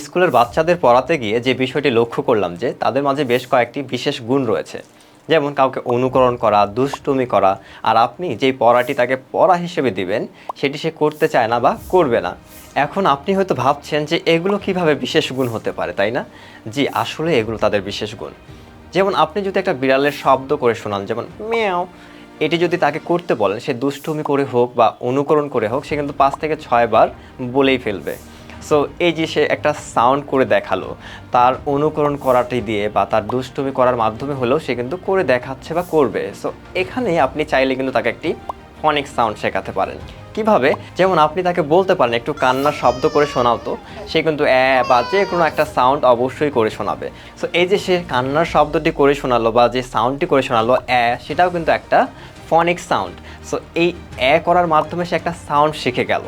স্কুলের বাচ্চাদের পড়াতে গিয়ে যে বিষয়টি লক্ষ্য করলাম যে তাদের মাঝে বেশ কয়েকটি বিশেষ গুণ রয়েছে। যেমন কাউকে অনুকরণ করা, দুষ্টুমি করা, আর আপনি যেই পড়াটি তাকে পড়া হিসেবে দিবেন, সেটি সে করতে চায় না বা করবে না। এখন আপনি হয়তো ভাবছেন যে এগুলো কীভাবে বিশেষ গুণ হতে পারে, তাই না? জি, আসলে এগুলো তাদের বিশেষ গুণ। যেমন আপনি যদি একটা বিড়ালের শব্দ করে শোনান, যেমন মেয়াও এটি যদি তাকে করতে বলেন, সে দুষ্টুমি করে হোক বা অনুকরণ করে হোক, সে কিন্তু পাঁচ থেকে ছয় বার বলেই ফেলবে। সো এই যে সে একটা সাউন্ড করে দেখাল, তার অনুকরণ করাটি দিয়ে বা তার দুষ্টুমি করার মাধ্যমে হলেও সে কিন্তু করে দেখাচ্ছে বা করবে। সো এখানে আপনি চাইলে কিন্তু তাকে একটি ফনিক সাউন্ড শেখাতে পারেন। কীভাবে? যেমন আপনি তাকে বলতে পারেন, একটু কান্নার শব্দ করে শোনাও তো, সে কিন্তু অ্যা বা যে কোনো একটা সাউন্ড অবশ্যই করে শোনাবে। সো এই যে সে কান্নার শব্দটি করে শোনালো বা যে সাউন্ডটি করে শোনালো, অ্যা, সেটাও কিন্তু একটা ফনিক সাউন্ড সো এই অ্যা করার মাধ্যমে সে একটা সাউন্ড শিখে গেল।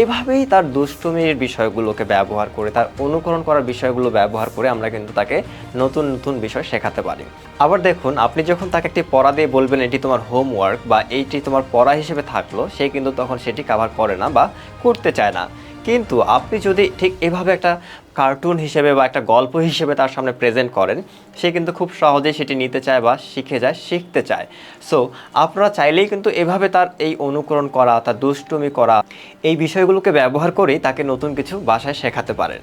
এইভাবেই তার দুষ্টুমির বিষয়গুলোকে ব্যবহার করে, তার অনুকরণ করার বিষয়গুলো ব্যবহার করে আমরা কিন্তু তাকে নতুন নতুন বিষয় শেখাতে পারি। আবার দেখুন, আপনি যখন তাকে একটি পড়া দিয়ে বলবেন, এটি তোমার হোমওয়ার্ক বা এইটি তোমার পড়া হিসেবে থাকল সে কিন্তু তখন সেটি কাভার করে না বা করতে চায় না। কিন্তু আপনি যদি ঠিক এভাবে একটা কার্টুন হিসেবে বা একটা গল্প হিসেবে তার সামনে প্রেজেন্ট করেন, সে কিন্তু খুব সহজেই সেটি নিতে চায় বা শিখে যায়, শিখতে চায়। সো আপনারা চাইলেই কিন্তু এভাবে তার এই অনুকরণ করা, তার দুষ্টুমি করা, এই বিষয়গুলোকে ব্যবহার করেই তাকে নতুন কিছু বাসায় শেখাতে পারেন।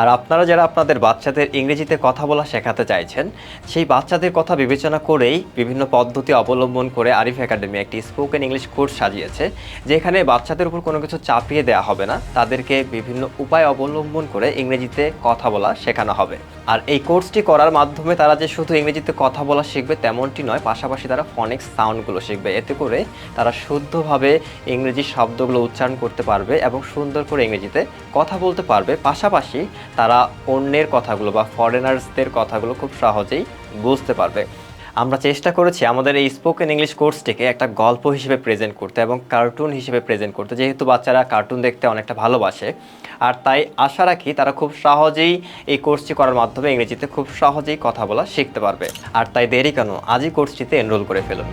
আর আপনারা যারা আপনাদের বাচ্চাদের ইংরেজিতে কথা বলা শেখাতে চাইছেন, সেই বাচ্চাদের কথা বিবেচনা করেই বিভিন্ন পদ্ধতি অবলম্বন করে আরিফ একাডেমি একটি স্পোকেন ইংলিশ কোর্স সাজিয়েছে, যেখানে বাচ্চাদের উপর কোনো কিছু চাপিয়ে দেওয়া হবে না। তাদেরকে বিভিন্ন উপায় অবলম্বন করে ইংরেজিতে কথা বলা শেখানো হবে। আর এই কোর্সটি করার মাধ্যমে তারা যে শুধু ইংরেজিতে কথা বলা শিখবে তেমনটি নয়, পাশাপাশি তারা ফনিক্স সাউন্ডগুলো শিখবে। এতে করে তারা শুদ্ধভাবে ইংরেজি শব্দগুলো উচ্চারণ করতে পারবে এবং সুন্দর করে ইংরেজিতে কথা বলতে পারবে। পাশাপাশি তারা অন্যের কথাগুলো বা ফরেনার্সদের কথাগুলো খুব সহজেই বুঝতে পারবে। আমরা চেষ্টা করেছি আমাদের এই স্পোকেন ইংলিশ কোর্সটিকে একটা গল্প হিসেবে প্রেজেন্ট করতে এবং কার্টুন হিসেবে প্রেজেন্ট করতে। যেহেতু বাচ্চারা কার্টুন দেখতে অনেকটা ভালোবাসে, আর তাই আশা রাখি তারা খুব সহজেই এই কোর্সটি করার মাধ্যমে ইংরেজিতে খুব সহজেই কথা বলা শিখতে পারবে। আর তাই দেরি কেন, আজই কোর্সটিতে এনরোল করে ফেলুন।